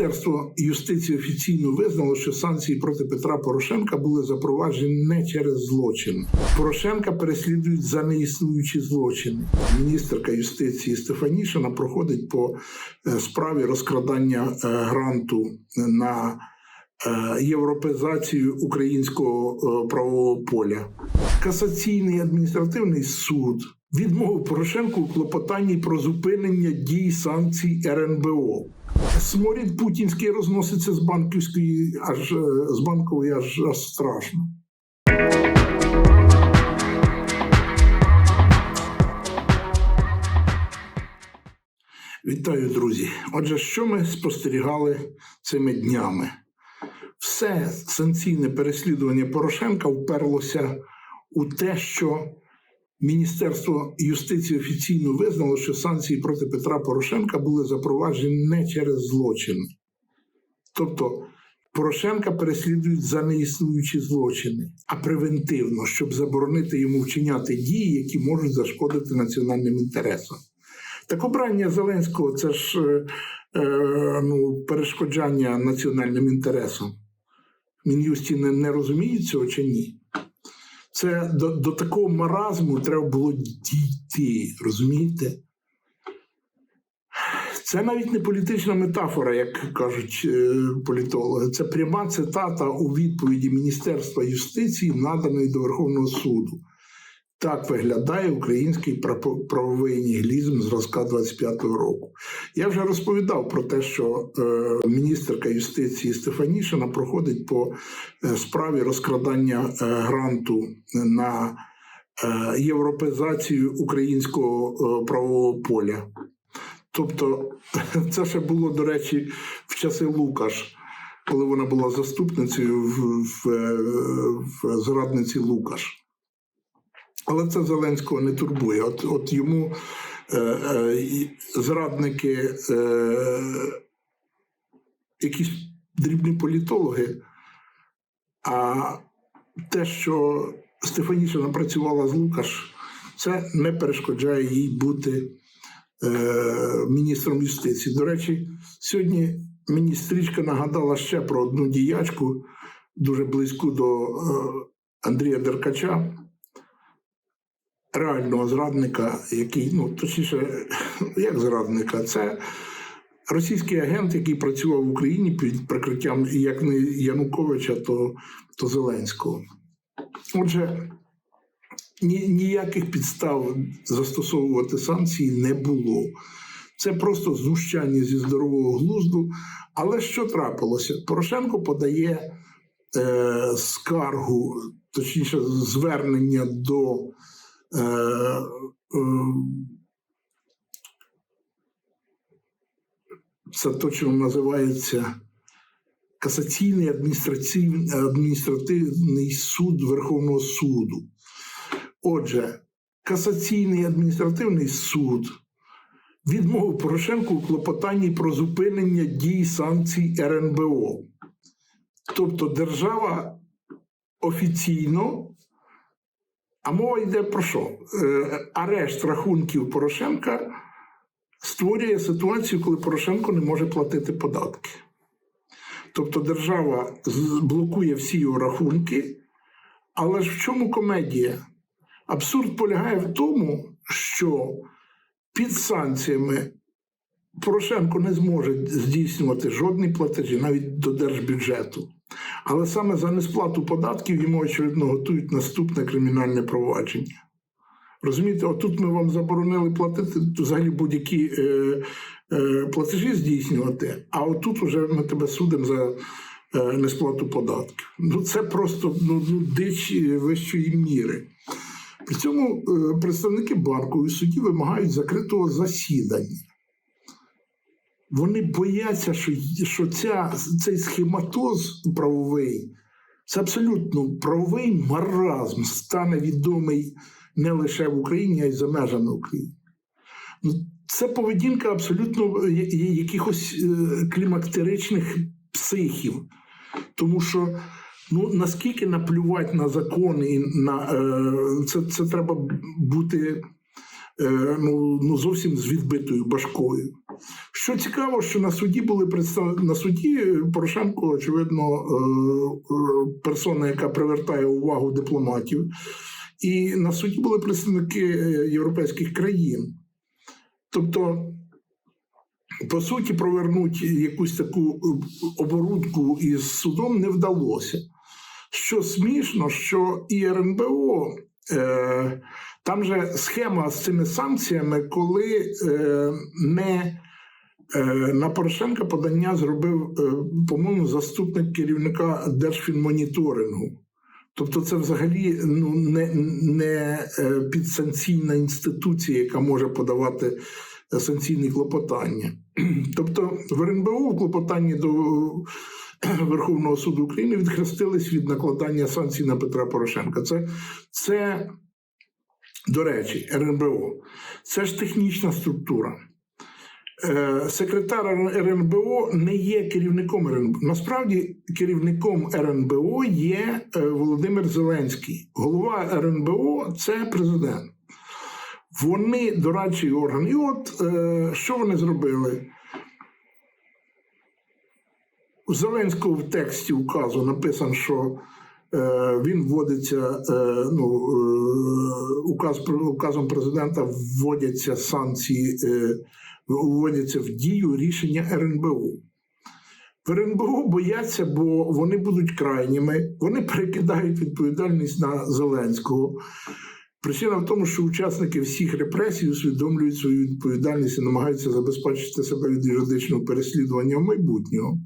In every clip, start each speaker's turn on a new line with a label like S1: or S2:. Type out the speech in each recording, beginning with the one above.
S1: Міністерство юстиції офіційно визнало, що санкції проти Петра Порошенка були запроваджені не через злочин. Порошенка переслідують за неіснуючі злочини. Міністерка юстиції Стефанішина проходить по е, справі розкрадання е, гранту на е, європеїзацію українського правового поля. Касаційний адміністративний суд відмовив Порошенку у клопотанні про зупинення дій санкцій РНБО. Сморід путінський розноситься з банківської, аж з банкової, аж, аж страшно. Вітаю, друзі. Отже, що ми спостерігали цими днями? Все санкційне переслідування Порошенка вперлося у те, що Міністерство юстиції офіційно визнало, що санкції проти Петра Порошенка були запроваджені не через злочин. Тобто Порошенка переслідують за неіснуючі злочини, а превентивно, щоб заборонити йому вчиняти дії, які можуть зашкодити національним інтересам. Так обрання Зеленського це ж е, е, ну, перешкоджання національним інтересам. Мін'юсті не, не розуміють цього чи ні? Це до, до такого маразму треба було дійти, розумієте? Це навіть не політична метафора, як кажуть е, політологи. Це пряма цитата у відповіді Міністерства юстиції, наданої до Верховного суду. Так виглядає український правовий нігілізм зразка 25-го року. Я вже розповідав про те, що е, міністерка юстиції Стефанішина проходить по е, справі розкрадання е, гранту на європеїзацію українського правового поля. Тобто, це ще було, до речі, в часи Лукаш, коли вона була заступницею в, в, в зрадниці Лукаш. Але це Зеленського не турбує. От, от йому е, е, зрадники, е, якісь дрібні політологи, а те, що Стефанішина працювала з Лукаш, це не перешкоджає їй бути е, міністром юстиції. До речі, сьогодні мені стрічка нагадала ще про одну діячку, дуже близьку до е, Андрія Деркача реального зрадника, який, ну точніше, як зрадника, це російський агент, який працював в Україні під прикриттям як не Януковича, то, то Зеленського. Отже, ні, ніяких підстав застосовувати санкції не було. Це просто знущання зі здорового глузду. Але що трапилося? Порошенко подає е, скаргу, точніше, звернення до е, е, це точно називається Касаційний адміністративний суд Верховного суду. Отже, Касаційний адміністративний суд відмовив Порошенку у клопотанні про зупинення дій санкцій РНБО. Тобто держава офіційно, а мова йде про що? Е, арешт рахунків Порошенка створює ситуацію, коли Порошенко не може платити податки. Тобто держава блокує всі його рахунки, але ж в чому комедія? Абсурд полягає в тому, що під санкціями Порошенко не зможе здійснювати жодні платежі, навіть до держбюджету. Але саме за несплату податків йому, очевидно, готують наступне кримінальне провадження. Розумієте, отут ми вам заборонили платити взагалі будь-які е, е, платежі здійснювати, а отут уже ми тебе судимо за е, несплату податків. Ну це просто ну, ну, дич е, вищої міри. При цьому е, представники і судді вимагають закритого засідання. Вони бояться, що, що ця, цей схематоз правовий це абсолютно правовий маразм стане відомий не лише в Україні, а й за межами України. Ну, Це поведінка абсолютно якихось е, клімактеричних психів. Тому що ну, наскільки наплювати на закон і на е, це, це треба бути е, ну, ну, зовсім з відбитою башкою. Що цікаво, що на суді були представ... на суді Порошенко, очевидно, е, е, персона, яка привертає увагу дипломатів, і на суді були представники е, європейських країн. Тобто, по суті, провернути якусь таку оборудку із судом не вдалося. Що смішно, що і РНБО, там же схема з цими санкціями, коли не на Порошенка подання зробив, е, по-моєму, заступник керівника Держфінмоніторингу. Тобто, це взагалі ну, не, не е, підсанкційна інституція, яка може подавати е, санкційні клопотання. Тобто, в РНБО в клопотанні до Верховного суду України відхрестились від накладання санкцій на Петра Порошенка. Це, це до речі, РНБО. Це ж технічна структура. Е, Секретар РНБО не є керівником РНБО. Насправді керівником РНБО є е, Володимир Зеленський. Голова РНБО це президент. Вони дорадчий орган. І от е, що вони зробили? У Зеленського в тексті указу написано, що він вводиться ну, указ, указом президента вводяться санкції, вводяться в дію рішення РНБО. В РНБО бояться, бо вони будуть крайніми, вони перекидають відповідальність на Зеленського. Причина в тому, що учасники всіх репресій усвідомлюють свою відповідальність і намагаються забезпечити себе від юридичного переслідування в майбутнього.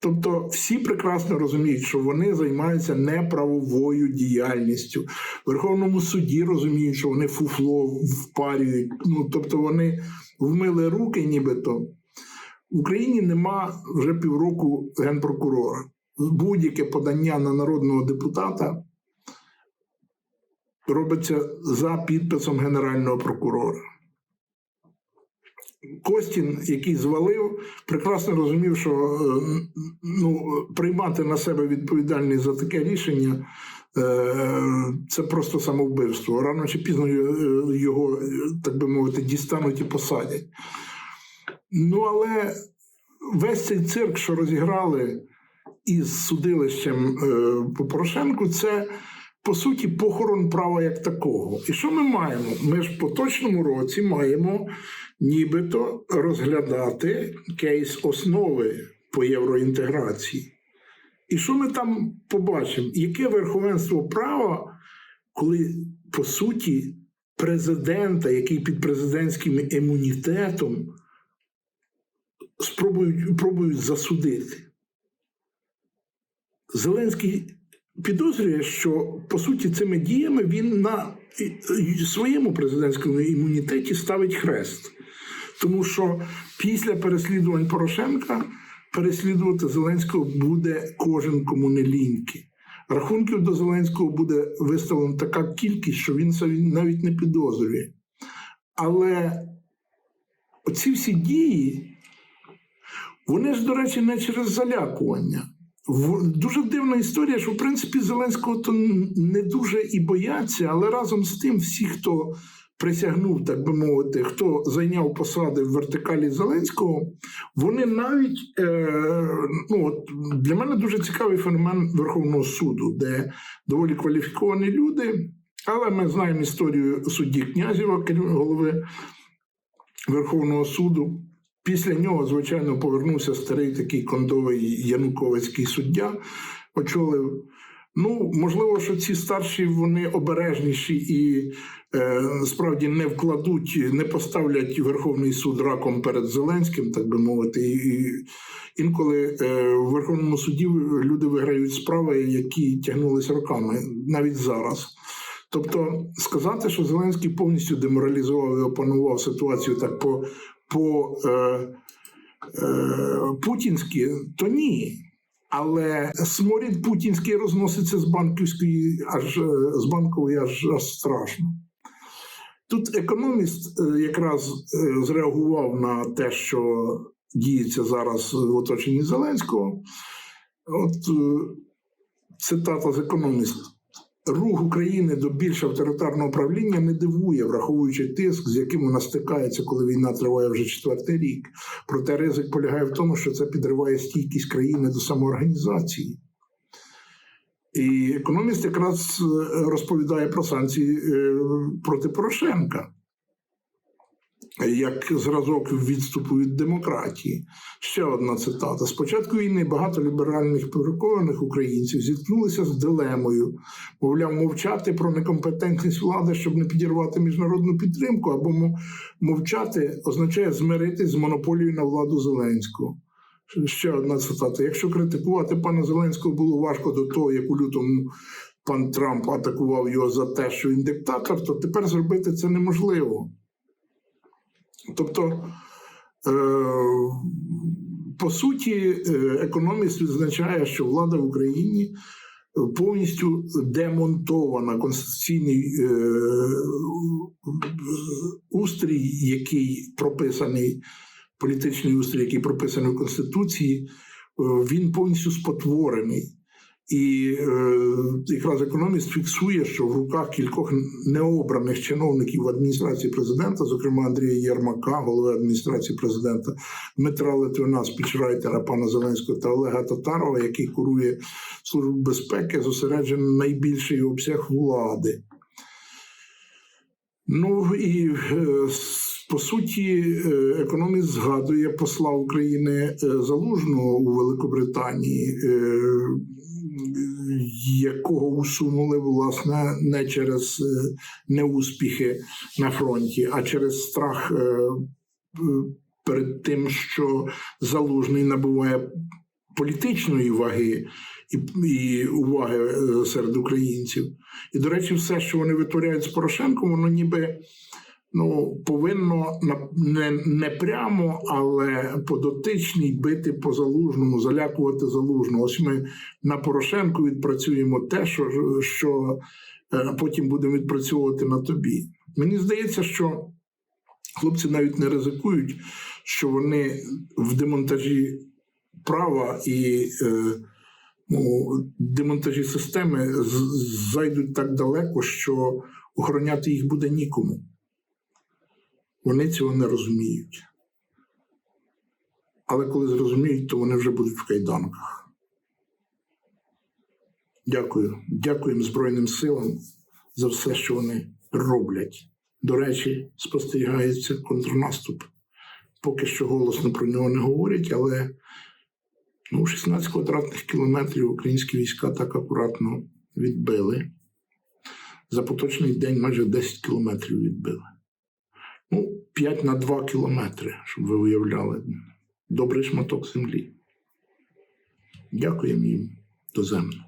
S1: Тобто всі прекрасно розуміють, що вони займаються неправовою діяльністю. В Верховному суді розуміють, що вони фуфло впарюють. Ну тобто вони вмили руки, нібито. В Україні нема вже півроку генпрокурора. Будь-яке подання на народного депутата робиться за підписом Генерального прокурора. Костін, який звалив, прекрасно розумів, що е, ну, приймати на себе відповідальність за таке рішення це просто самовбивство. Рано чи пізно е, його, так би мовити, дістануть і посадять. Ну, але весь цей цирк, що розіграли із судилищем по Порошенку, це по суті похорон права як такого. І що ми маємо? Ми ж в поточному році маємо нібито розглядати кейс основи по євроінтеграції. І що ми там побачимо? Яке верховенство права, коли по суті президента, який під президентським імунітетом, спробують пробують засудити? Зеленський підозрює, що по суті цими діями він на своєму президентському імунітеті ставить хрест. Тому що після переслідувань Порошенка переслідувати Зеленського буде кожен кому не ліньки. Рахунків до Зеленського буде виставлена така кількість, що він навіть не підозрює. Але оці всі дії, вони ж, до речі, не через залякування. Дуже дивна історія, що в принципі Зеленського то не дуже і бояться, але разом з тим, всі, хто присягнув, так би мовити, хто зайняв посади в вертикалі Зеленського, вони навіть е, ну от для мене дуже цікавий феномен Верховного суду, де доволі кваліфіковані люди. Але ми знаємо історію судді Князєва, голови Верховного суду. Після нього, звичайно, повернувся старий такий кондовий Януковицький суддя, очолив. Ну, можливо, що ці старші вони обережніші і е, справді не вкладуть, не поставлять Верховний суд раком перед Зеленським, так би мовити. І інколи е, в Верховному суді люди виграють справи, які тягнулись роками, навіть зараз. Тобто сказати, що Зеленський повністю деморалізував і опанував ситуацію так по по е, е, путінськи, то ні. Але сморід путінський розноситься з банківської, аж з банкової аж, аж страшно. Тут економіст е, якраз е, зреагував на те, що діється зараз в оточенні Зеленського. От е, цитата з економіста. Рух України до більш авторитарного правління не дивує, враховуючи тиск, з яким вона стикається, коли війна триває вже четвертий рік. Проте ризик полягає в тому, що це підриває стійкість країни до самоорганізації. І економіст якраз е, розповідає про санкції е, проти Порошенка як зразок відступу від демократії. Ще одна цитата: з початку війни багато ліберальних переконаних українців зіткнулися з дилемою, мовляв, мовчати про некомпетентність влади, щоб не підірвати міжнародну підтримку, або мовчати означає змиритись з монополією на владу Зеленського. Ще одна цитата: якщо критикувати пана Зеленського було важко до того, як у лютому пан Трамп атакував його за те, що він диктатор, то тепер зробити це неможливо. Тобто, е, по суті, е, економіст відзначає, що влада в Україні повністю демонтована конституційний е, устрій, який прописаний, політичний устрій, який прописаний в Конституції, він повністю спотворений. І е, якраз економіст фіксує, що в руках кількох необраних чиновників адміністрації президента, зокрема Андрія Єрмака, голови адміністрації президента, Дмитра Литвина, спічрайтера пана Зеленського та Олега Татарова, який курує службу безпеки, зосереджений найбільший обсяг влади. Ну і е, по суті, е, економіст згадує посла України е, Залужного у Великобританії, якого усунули власне не через е, неуспіхи на фронті, а через страх е, перед тим, що залужний набуває політичної ваги і, і уваги е, серед українців. І, до речі, все, що вони витворяють з Порошенком, воно ніби ну, повинно не, не прямо, але по дотичній бити по залужному, залякувати залужного. Ось ми на Порошенку відпрацюємо те, що, що е, потім будемо відпрацьовувати на тобі. Мені здається, що хлопці навіть не ризикують, що вони в демонтажі права і е, ну, демонтажі системи зайдуть так далеко, що охороняти їх буде нікому. Вони цього не розуміють. Але коли зрозуміють, то вони вже будуть в кайданках. Дякую. Дякуємо Збройним силам за все, що вони роблять. До речі, спостерігається контрнаступ. Поки що голосно про нього не говорять, але ну, 16 квадратних кілометрів українські війська так акуратно відбили. За поточний день майже 10 кілометрів відбили. Ну, 5 на 2 кілометри, щоб ви уявляли. Добрий шматок землі. Дякуємо їм доземно.